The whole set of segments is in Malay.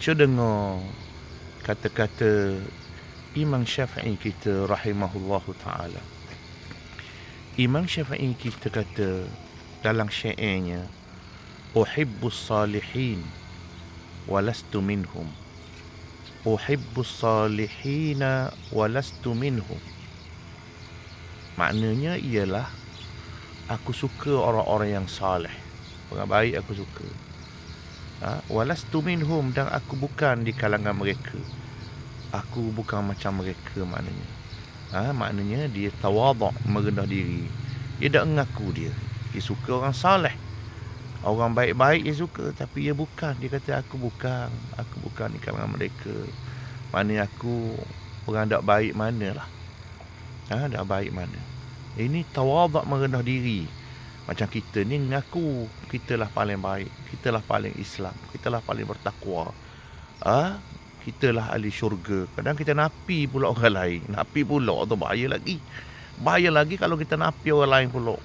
Cuba dengar kata-kata Imam Syafi'i kita rahimahullahu taala. Imam Syafi'i kita kata dalam syairnya Uhibbus salihin walastu minhum. Uhibbus salihina walastu minhum. Maknanya ialah aku suka orang-orang yang saleh. Orang baik aku suka ha? walastu minhum dan aku bukan di kalangan mereka. Aku bukan macam mereka maknanya. Ha? maknanya dia tawaduk merendah diri. Dia tak mengaku dia. Dia suka orang saleh. Orang baik-baik dia suka tapi dia bukan. Dia kata aku bukan. Aku bukan di kalangan mereka. Maknanya aku orang tak baik mana lah ha? tak baik mana? Ini tawaduk merendah diri. Macam kita ni mengaku kita lah paling baik, kita lah paling Islam, kita lah paling bertakwa. Ha? kita lah ahli syurga. Kadang kita napi pula orang lain. Napi pula tu bahaya lagi. Bahaya lagi kalau kita napi orang lain pula.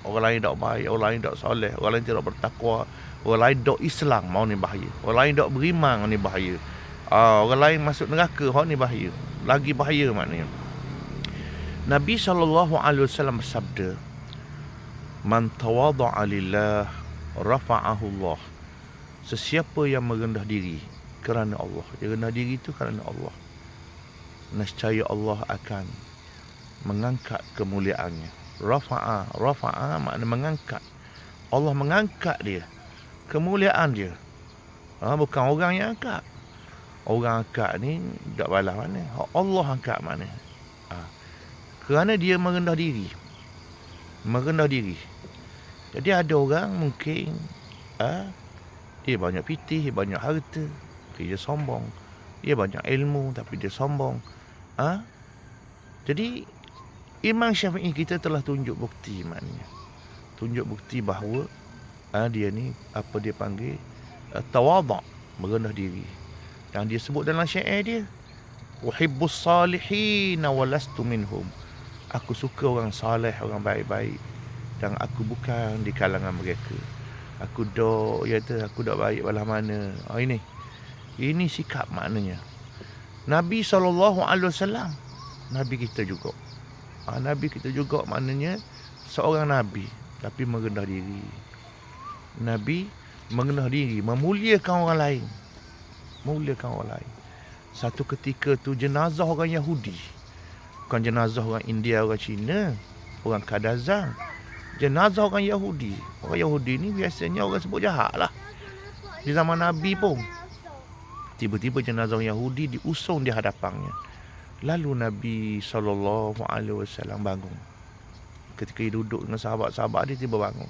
Orang lain tak baik, orang lain tak soleh, orang lain tidak bertakwa, orang lain tak Islam, mau ni bahaya. Orang lain tak beriman, ni bahaya. Ah, orang lain masuk neraka, hok ni bahaya. Lagi bahaya maknanya. Nabi SAW bersabda, Man tawadha'a lillah rafa'ahu Allah. Sesiapa yang merendah diri kerana Allah. Dia rendah diri itu kerana Allah. Nescaya Allah akan mengangkat kemuliaannya. Rafa'a, rafa'a makna mengangkat. Allah mengangkat dia. Kemuliaan dia. Ha, bukan orang yang angkat. Orang angkat ni tak balas mana. Allah angkat mana. Ha. Kerana dia merendah diri merendah diri. Jadi ada orang mungkin ha, dia banyak pitih, banyak harta, tapi dia sombong. Dia banyak ilmu tapi dia sombong. Ha? Jadi Imam Syafi'i kita telah tunjuk bukti maknanya. Tunjuk bukti bahawa ha, dia ni apa dia panggil tawaduk, merendah diri. Yang dia sebut dalam syair dia, uhibbus salihin wa lastu minhum aku suka orang saleh, orang baik-baik dan aku bukan di kalangan mereka. Aku dok ya tu aku dok baik balah mana. Oh ini. Ini sikap maknanya. Nabi SAW Nabi kita juga ha, Nabi kita juga maknanya Seorang Nabi Tapi merendah diri Nabi merendah diri Memuliakan orang lain Memuliakan orang lain Satu ketika tu jenazah orang Yahudi bukan jenazah orang India, orang Cina, orang Kadazan. Jenazah orang Yahudi. Orang Yahudi ni biasanya orang sebut jahat lah. Di zaman Nabi pun. Tiba-tiba jenazah orang Yahudi diusung di hadapannya. Lalu Nabi SAW bangun. Ketika dia duduk dengan sahabat-sahabat dia tiba bangun.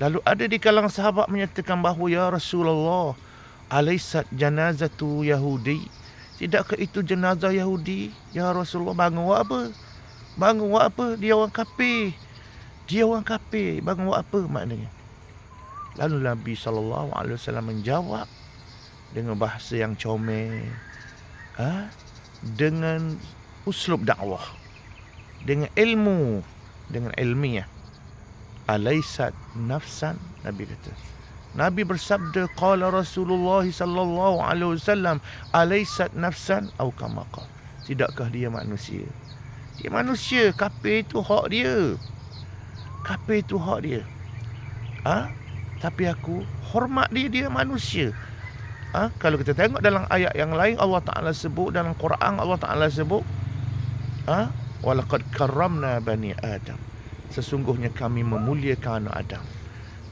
Lalu ada di kalangan sahabat menyatakan bahawa Ya Rasulullah. Alaisat janazatu Yahudi. Tidakkah itu jenazah Yahudi? Ya Rasulullah bangun buat apa? Bangun buat apa? Dia orang kafir. Dia orang kafir. Bangun buat apa maknanya? Lalu Nabi SAW menjawab dengan bahasa yang comel. Ha? Dengan uslub dakwah. Dengan ilmu. Dengan ilmiah. Alaisat nafsan. Nabi kata. Nabi bersabda qala Rasulullah sallallahu alaihi wasallam alaysat nafsan au kama Tidakkah dia manusia? Dia manusia, kafir itu hak dia. Kafir itu hak dia. Ha? Tapi aku hormat dia dia manusia. Ha? Kalau kita tengok dalam ayat yang lain Allah Taala sebut dalam Quran Allah Taala sebut ha? walaqad karramna bani Adam. Sesungguhnya kami memuliakan anak Adam.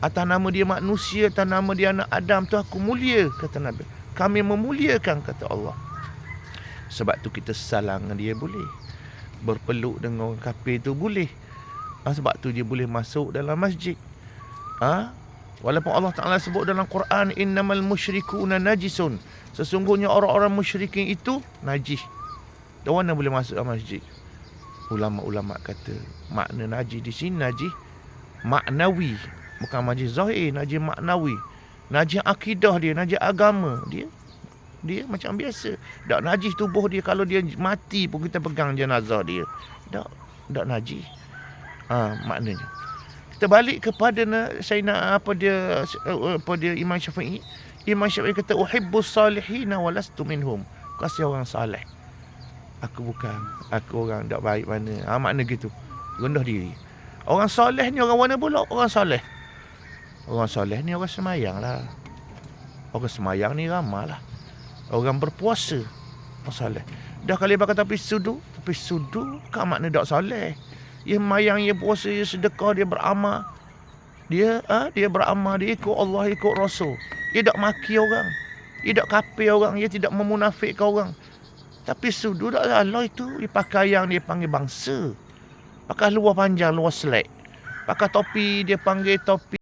Atas nama dia manusia, atas nama dia anak Adam tu aku mulia, kata Nabi. Kami memuliakan, kata Allah. Sebab tu kita salang dia boleh. Berpeluk dengan kafir tu boleh. Ha, sebab tu dia boleh masuk dalam masjid. Ha? Walaupun Allah Ta'ala sebut dalam Quran, Innamal musyrikuna najisun. Sesungguhnya orang-orang musyrikin itu najis. Dan mana boleh masuk dalam masjid? Ulama-ulama kata, makna najis di sini najis maknawi bukan najis zahir najis maknawi najis akidah dia najis agama dia dia macam biasa tak najis tubuh dia kalau dia mati pun kita pegang jenazah dia tak tak najis ha, maknanya kita balik kepada nak apa dia apa dia Imam Syafi'i Imam Syafi'i kata uhibbus salihina walastu minhum. Kasih orang saleh. Aku bukan. Aku orang tak baik mana. Ha, makna gitu. Rendah diri. Orang soleh ni orang mana pula? Orang soleh. Orang soleh ni orang semayang lah. Orang semayang ni ramah lah. Orang berpuasa. Orang soleh. Dah kali bakal tapi sudu. Tapi sudu kan makna tak soleh. Dia mayang, dia puasa, dia sedekah, dia beramal. Dia ha, dia beramal, dia ikut Allah, ikut Rasul. Dia tak maki orang. Dia tak kapir orang, dia tidak memunafikkan orang. Tapi sudu tak salah itu. Dia pakai yang dia panggil bangsa. Pakai luar panjang, luar selek. Pakai topi, dia panggil topi